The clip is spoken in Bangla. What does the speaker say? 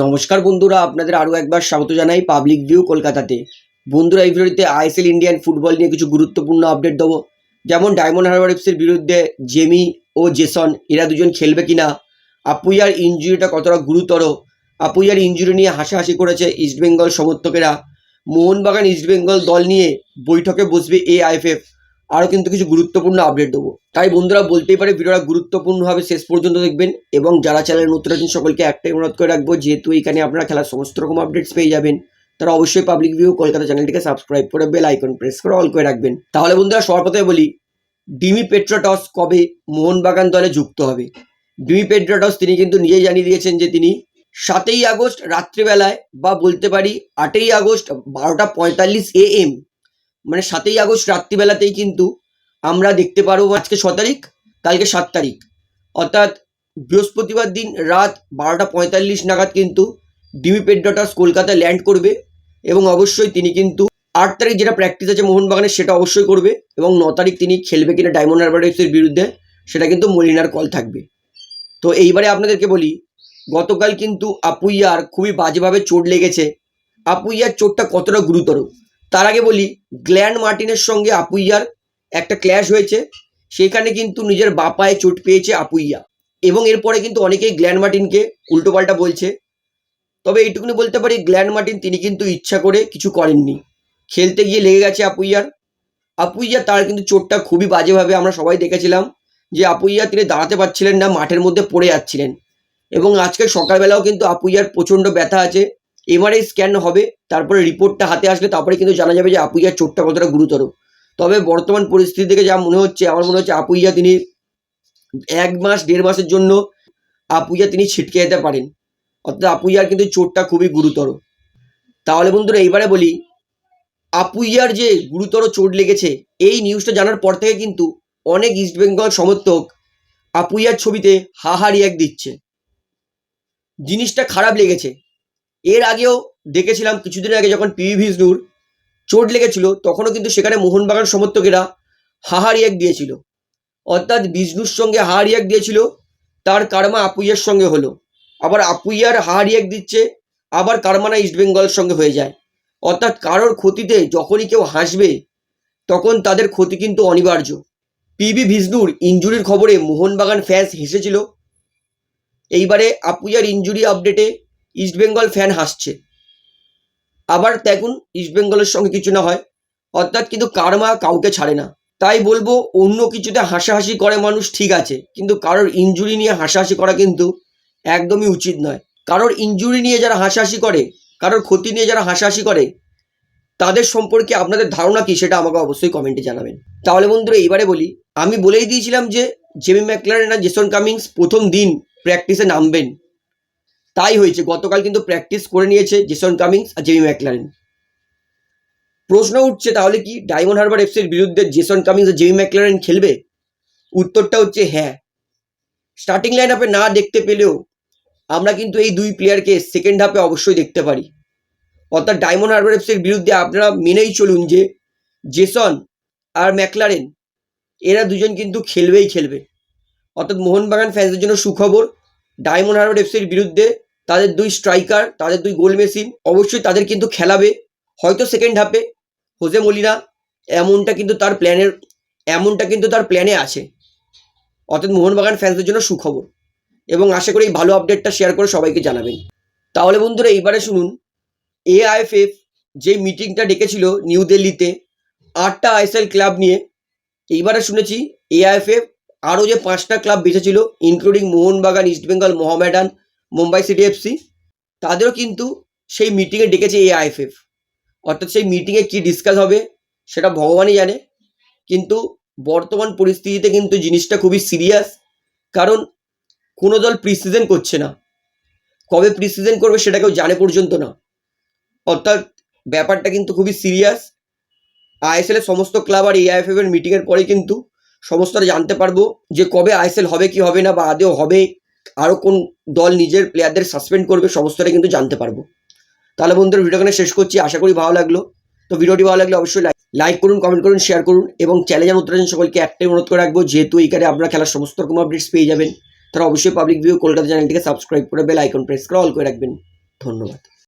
নমস্কার বন্ধুরা, আপনাদের আরও একবার স্বাগত জানাই পাবলিক ভিউ কলকাতাতে। বন্ধুরা, এই ভিডিওতে আইএসএল ইন্ডিয়ান ফুটবল নিয়ে কিছু গুরুত্বপূর্ণ আপডেট দেবো। যেমন ডায়মন্ড হারবার এফসির বিরুদ্ধে জেমি ও জেসন এরা দুজন খেলবে কিনা? আপুইয়ার ইঞ্জুরিটা কতটা গুরুতর? আপুইয়ার ইঞ্জুরি নিয়ে হাসাহাসি করেছে ইস্টবেঙ্গল সমর্থকেরা। মোহনবাগান ইস্টবেঙ্গল দল নিয়ে বৈঠকে বসবে এআইএফএফ আরও কিন্তু কিছু গুরুত্বপূর্ণ আপডেট দেবো। তাই বন্ধুরা বলতেই পারে ভিডিওটা গুরুত্বপূর্ণভাবে শেষ পর্যন্ত দেখবেন এবং যারা চ্যানেল নতুন আছেন, সকলকে একটাই অনুরোধ করে রাখব, যেহেতু এখানে আপনারা খেলার সমস্ত রকম আপডেটস পেয়ে যাবেন, তারা অবশ্যই পাবলিক ভিউ কলকাতা চ্যানেলটিকে সাবস্ক্রাইব করে বেল আইকন প্রেস করে অল করে রাখবেন। তাহলে বন্ধুরা সবার প্রথমে বলি, ডিমি পেট্রাটস কবে মোহনবাগান দলে যুক্ত হবে? ডিমি পেট্রাটস তিনি কিন্তু নিজেই জানিয়ে দিয়েছেন যে তিনি সাতই আগস্ট রাত্রিবেলায় বা বলতে পারি আটই আগস্ট বারোটা পঁয়তাল্লিশ এ এম মানে সাতই আগস্ট রাত্রিবেলাতেই কিন্তু আমরা দেখতে পারব আজকে ছ তারিখ, কালকে সাত তারিখ। অর্থাৎ বৃহস্পতিবার দিন রাত বারোটা পঁয়তাল্লিশ নাগাদ কিন্তু ডিমি পেড্রটাস কলকাতায় ল্যান্ড করবে এবং অবশ্যই তিনি কিন্তু আট তারিখ যেটা প্র্যাকটিস আছে মোহনবাগানের সেটা অবশ্যই করবে এবং ন তারিখ তিনি খেলবে কিনা ডায়মন্ড হারবার বিরুদ্ধে, সেটা কিন্তু মলিনার কল থাকবে। তো এইবারে আপনাদেরকে বলি, গতকাল কিন্তু আপুইয়ার খুবই বাজেভাবে চোট লেগেছে। আপুইয়ার চোটটা কতটা গুরুতর? তার আগে বলি, গ্ল্যান্ড মার্টিনের সঙ্গে আপুইয়ার একটা ক্ল্যাশ হয়েছে। সেখানে কিন্তু নিজের বাপায় চোট পেয়েছে আপুইয়া। এবং এরপরে কিন্তু অনেকেই গ্ল্যান্ড মার্টিনকে উল্টোপাল্টা বলছে। তবে এইটুকুনি বলতে পারি, গ্ল্যান্ড মার্টিন তিনি কিন্তু ইচ্ছা করে কিছু করেননি। খেলতে গিয়ে লেগে গেছে আপুইয়ার। আপুইয়া তার কিন্তু চোটটা খুবই বাজেভাবে আমরা সবাই দেখেছিলাম যে আপুইয়া তিনি দাঁড়াতে পারছিলেন না, মাঠের মধ্যে পড়ে যাচ্ছিলেন। এবং আজকে সকালবেলাও কিন্তু আপুইয়ার প্রচণ্ড ব্যথা আছে। এমআরআই স্ক্যান হবে, তারপরে রিপোর্টটা হাতে আসলে তারপরে কিন্তু জানা যাবে যে আপুইয়ার চোটটা কতটা গুরুতর। তবে বর্তমান পরিস্থিতি থেকে যা মনে হচ্ছে, আমার মনে হচ্ছে আপুইয়া তিনি এক মাস, দেড় মাসের জন্য আপুইয়া তিনি ছিটকে যেতে পারেন। অর্থাৎ আপুইয়ার কিন্তু চোটটা খুবই গুরুতর। তাহলে বন্ধুরা, এইবারে বলি, আপুইয়ার যে গুরুতর চোট লেগেছে, এই নিউজটা জানার পর থেকে কিন্তু অনেক ইস্টবেঙ্গল সমর্থক আপুইয়ার ছবিতে হাহা রিয়াক দিচ্ছে। জিনিসটা খারাপ লেগেছে। এর আগেও দেখেছিলাম কিছুদিন আগে যখন পিভি ভিজনুর চোট লেগেছিল, তখনও কিন্তু সেখানে মোহনবাগান সমর্থকেরা হাহা রিয়াক দিয়েছিল। অর্থাৎ বিষ্ণুর সঙ্গে হাহা রিয়াক দিয়েছিল, তার কারমা আপুইয়ার সঙ্গে হলো। আবার আপুইয়ার হাহা রিয়াক দিচ্ছে, আবার কারমানা ইস্টবেঙ্গলের সঙ্গে হয়ে যায়। অর্থাৎ কারোর ক্ষতিতে যখনই কেউ হাসবে, তখন তাদের ক্ষতি কিন্তু অনিবার্য। পিবি ভিজনুর ইঞ্জুরির খবরে মোহনবাগান ফ্যান্স হেসেছিল। এইবারে আপুইয়ার ইঞ্জুরি আপডেটে ইস্টবেঙ্গল ফ্যান হাসছে। আবার দেখুন ইস্টবেঙ্গলের সঙ্গে কিছু না হয়, অর্থাৎ কিন্তু কারমা কাউকে ছাড়ে না। তাই বলব, অন্য কিছুতে হাসাহাসি করে মানুষ ঠিক আছে, কিন্তু কারোর ইঞ্জুরি নিয়ে হাসাহাসি করা কিন্তু একদমই উচিত নয়। কারোর ইঞ্জুরি নিয়ে যারা হাসাহাসি করে, কারোর ক্ষতি নিয়ে যারা হাসাহাসি করে, তাদের সম্পর্কে আপনাদের ধারণা কি সেটা আমাকে অবশ্যই কমেন্টে জানাবেন। তাহলে বন্ধুরা, এইবারে বলি, আমি বলেই দিয়েছিলাম যে জেমি ম্যাকলারেন আর জেসন কামিংস প্রথম দিন প্র্যাকটিসে নামবেন। তাই হয়েছে। গতকাল কিন্তু প্র্যাকটিস করে নিয়েছে জেসন কামিংস আর জেমি ম্যাকলারেন প্রশ্ন উঠছে তাহলে কি ডায়মন্ড হারবার এফসির বিরুদ্ধে জেসন কামিংস আর জেমি ম্যাকলারেন খেলবে? উত্তরটা হচ্ছে হ্যাঁ। স্টার্টিং লাইন আপে না দেখতে পেলেও আমরা কিন্তু এই দুই প্লেয়ারকে সেকেন্ড হাফে অবশ্যই দেখতে পারি। অর্থাৎ ডায়মন্ড হারবার এফসির বিরুদ্ধে আপনারা মেনেই চলুন যে জেসন আর ম্যাকলারেন এরা দুজন কিন্তু খেলবেই খেলবে। অর্থাৎ মোহনবাগান ফ্যান্সের জন্য সুখবর। ডায়মন্ড হারবার এফসির বিরুদ্ধে তাদের দুই স্ট্রাইকার তাদের দুই গোল মেশিন অবশ্যই তাদের কিন্তু খেলাবে। হয়তো সেকেন্ড হাফে হোজে মলিনা এমনটা কিন্তু তার প্ল্যানের এমনটা কিন্তু তার প্ল্যানে আছে। অর্থাৎ মোহনবাগান ফ্যান্সদের জন্য সুখবর। এবং আশা করি এই ভালো আপডেটটা শেয়ার করে সবাইকে জানাবেন। তাহলে বন্ধুরা, এইবারে শুনুন এআইএফএফ যে মিটিংটা ডেকেছিল নিউ দিল্লিতে আটটা আইএসএল ক্লাব নিয়ে, এইবারে শুনেছি এআইএফএফ আরও যে পাঁচটা club বেঁচেছিল including Mohun Bagan East Bengal Mohammedan Mumbai City FC তাদেরও কিন্তু সেই মিটিংয়ে ডেকেছে এআইএফএফ অর্থাৎ সেই মিটিংয়ে কী ডিসকাস হবে, সেটা ভগবানই জানে। কিন্তু বর্তমান পরিস্থিতিতে কিন্তু জিনিসটা খুবই সিরিয়াস কারণ কোনো দল প্রিসিজন করছে না। কবে প্রিসিজন করবে সেটা কেউ জানে পর্যন্ত না। অর্থাৎ ব্যাপারটা কিন্তু খুবই সিরিয়াস আইএসএল এর সমস্ত ক্লাব আর এআইএফএফ এর মিটিংয়ের পরেই কিন্তু সমস্তটা জানতে পারব যে কবে আইএসএল হবে, কি হবে না, বা আদেও হবে আরও কোন দল নিজের প্লেয়ারদের সাসপেন্ড করবে, সমস্তটা কিন্তু জানতে পারব। তাহলে বন্ধুরা ভিডিওখানে শেষ করছি, আশা করি ভালো লাগল। তো ভিডিওটি ভালো লাগলে অবশ্যই লাইক করুন কমেন্ট করুন শেয়ার করুন, এবং চ্যালেঞ্জের উত্তরাজন সকলকে একটাই অনুরোধ করে রাখব, যেহেতু এইখানে আপনারা খেলার সমস্ত রকম আপডেটস পেয়ে যাবেন, তারা অবশ্যই পাবলিক ভিউ কলকাতা চ্যানেলটিকে সাবস্ক্রাইব করে বেল আইকন প্রেস করে অল করে রাখবেন। ধন্যবাদ।